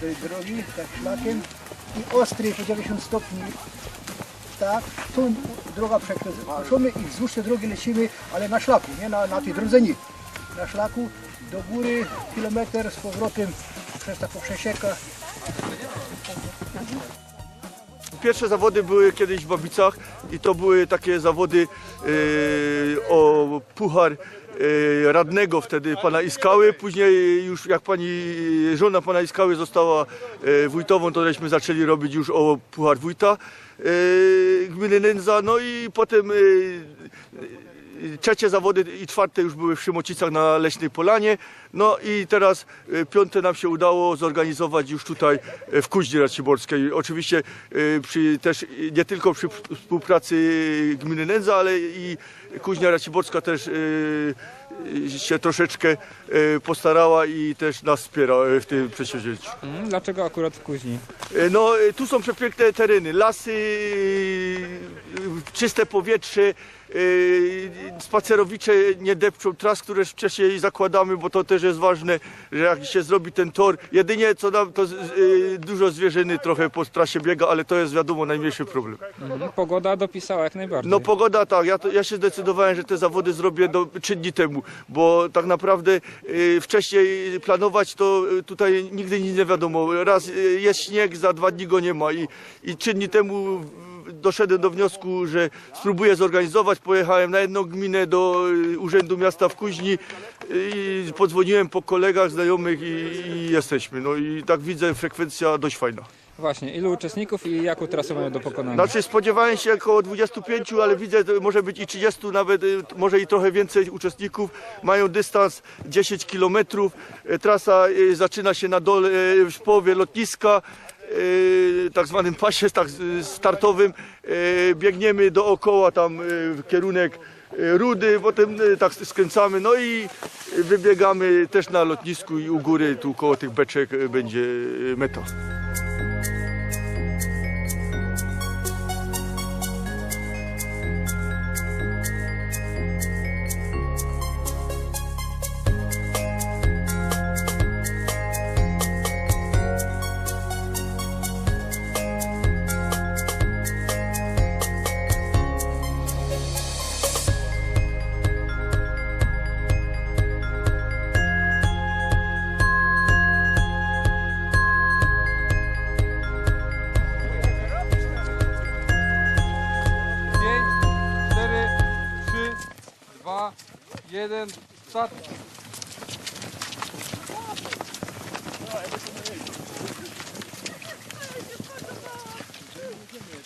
Tej drogi, tak szlakiem i ostry po 90 stopni. Tak, tu droga przekroczymy i wzdłuż tej drogi lecimy, ale na szlaku, nie na, na tej drodze nie. Na szlaku do góry kilometr z powrotem przez taką przesiekę. Pierwsze zawody były kiedyś w Babicach i to były takie zawody e, o puchar e, radnego wtedy pana Iskały. Później już jak pani żona pana Iskały została e, wójtową, to żeśmy zaczęli robić już o puchar wójta e, gminy Nędza. No i potem e, Trzecie zawody i czwarte już były w Szymocicach na Leśnej Polanie. No i teraz e, piąte nam się udało zorganizować już tutaj e, w Kuźni Raciborskiej. Oczywiście przy, też nie tylko przy współpracy gminy Nędza, ale i Kuźnia Raciborska też się troszeczkę postarała i też nas wspiera w tym przedsięwzięciu. Mm, Dlaczego akurat w Kuźni? No, tu są przepiękne tereny, lasy, czyste powietrze, e, spacerowicze nie depczą tras, które wcześniej zakładamy, bo to też jest ważne, że jak się zrobi ten tor, jedynie co nam to e, dużo zwierzyny trochę po trasie biega, ale to jest wiadomo najmniejszy problem. Mhm. Pogoda dopisała jak najbardziej. No pogoda tak, ja, to, ja się zdecydowałem, że te zawody zrobię do, trzy dni temu, bo tak naprawdę y, wcześniej planować to tutaj nigdy nic nie wiadomo. Raz jest śnieg, za dwa dni go nie ma i, i trzy dni temu doszedłem do wniosku, że spróbuję zorganizować. Pojechałem na jedną gminę do y, Urzędu Miasta w Kuźni y, i podzwoniłem po kolegach, znajomych i, i jesteśmy. No i tak widzę, frekwencja dość fajna. Właśnie, ilu uczestników i jaką trasę mają do pokonania? Znaczy spodziewałem się około 25, ale widzę, że może być i 30, nawet y, może i trochę więcej uczestników. Mają dystans 10 km. Trasa zaczyna się na dole w połowie lotniska. Y, tak zwanym pasie startowym Y, biegniemy dookoła tam y, kierunek Rudy, potem tak skręcamy, no i wybiegamy też na lotnisku i u góry, tu koło tych beczek będzie y, jeden, start.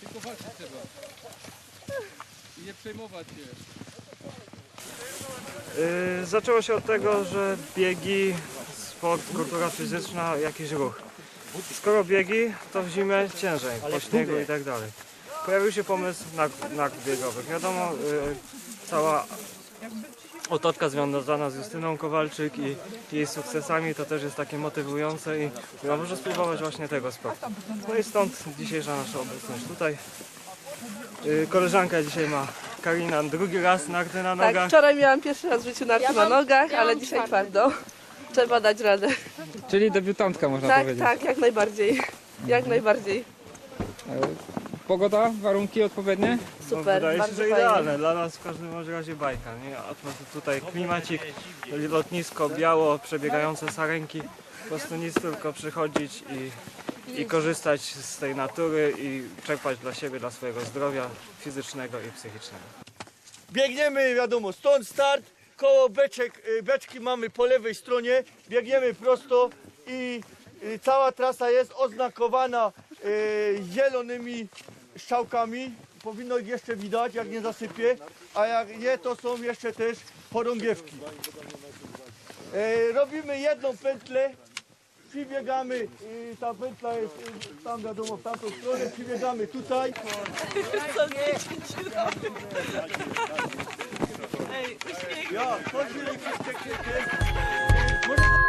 Tylko walczyć trzeba. I nie przejmować się. Zaczęło się od tego, że biegi, sport, kultura fizyczna, jakiś ruch. Skoro biegi, to w zimę ciężej, po śniegu i tak dalej. Pojawił się pomysł nag, nag biegowych. Wiadomo, y, cała otoczka związana z Justyną Kowalczyk i jej sukcesami to też jest takie motywujące i ja może spróbować właśnie tego sportu. No i stąd dzisiejsza nasza obecność tutaj. Y, Koleżanka dzisiaj ma Karina drugi raz narty na Tak, nogach. wczoraj miałam pierwszy raz w życiu narty na nogach, ale dzisiaj twardo. Trzeba dać radę. Czyli debiutantka można Tak, powiedzieć. tak, jak najbardziej. Jak najbardziej. Pogoda, warunki odpowiednie? No, Super, wydaje się, bardzo że fajnie. idealne. Dla nas w każdym razie bajka. Nie? Atmosfera tutaj klimacik, lotnisko, biało, przebiegające sarenki. Po prostu nic tylko przychodzić i, i korzystać z tej natury i czerpać dla siebie, dla swojego zdrowia fizycznego i psychicznego. Biegniemy, wiadomo, stąd start, koło beczek, y, beczki mamy po lewej stronie, biegniemy prosto i y, cała trasa jest oznakowana y, zielonymi strzałkami. Powinno ich jeszcze widać, jak nie zasypie, a jak nie, to są jeszcze też chorągiewki. Y, Robimy jedną pętlę, przybiegamy, y, ta pętla jest y, tam wiadomo w tamtą stronę, przybiegamy tutaj. Ja, chodźmy, jak się